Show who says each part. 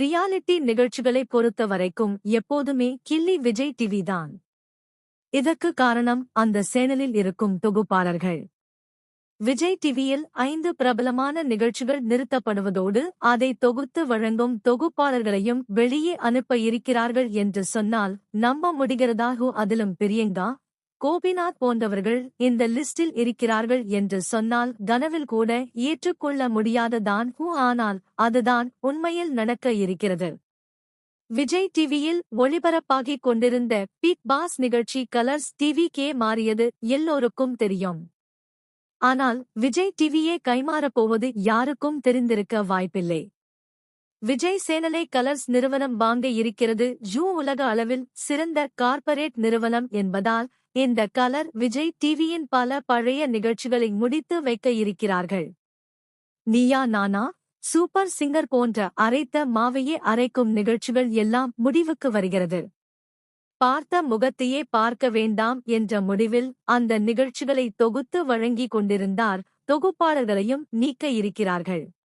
Speaker 1: Reality நிகழ்ச்சிகளை பொறுத்த வரைக்கும் எப்போதுமே கில்லி விஜய் டிவி தான். இதற்கு காரணம் அந்த சேனலில் இருக்கும் தொகுப்பாளர்கள். விஜய் டிவியில் ஐந்து பிரபலமான நிகழ்ச்சிகள் நிறுத்தப்படுவதோடு அதை தொகுத்து வழங்கும் தொகுப்பாளர்களையும் வெளியே அனுப்ப இருக்கிறார்கள் என்று சொன்னால் நம்ப முடிகிறதாகு அதிலும் பிரியங்கா கோபிநாத் போன்றவர்கள் இந்த லிஸ்டில் இருக்கிறார்கள் என்று சொன்னால் கனவில் கூட ஏற்றுக்கொள்ள முடியாததான் ஹூ ஆனால் அதுதான் உண்மையில் நடக்க இருக்கிறது. விஜய் டிவியில் ஒளிபரப்பாகிக் கொண்டிருந்த பிக் பாஸ் நிகழ்ச்சி கலர்ஸ் டிவிக்கே மாறியது எல்லோருக்கும் தெரியும். ஆனால் விஜய் டிவியே கைமாறப் போவது யாருக்கும் தெரிந்திருக்க வாய்ப்பில்லை. விஜய் சேனலை கலர்ஸ் நிறுவனம் வாங்க இருக்கிறது. ஜூ உலக அளவில் சிறந்த கார்ப்பரேட் நிறுவனம் என்பதால் இந்த கலர் விஜய் டிவியின் பல பழைய நிகழ்ச்சிகளை முடித்து வைக்க இருக்கிறார்கள். நீயா நானா சூப்பர் சிங்கர் போன்ற அரைத்த மாவையே அரைக்கும் நிகழ்ச்சிகள் எல்லாம் முடிவுக்கு வருகிறது. பார்த்த முகத்தையே பார்க்க வேண்டாம் என்ற முடிவில் அந்த நிகழ்ச்சிகளை தொகுத்து வழங்கிக் கொண்டிருந்தார் தொகுப்பாளர்களையும் நீக்க இருக்கிறார்கள்.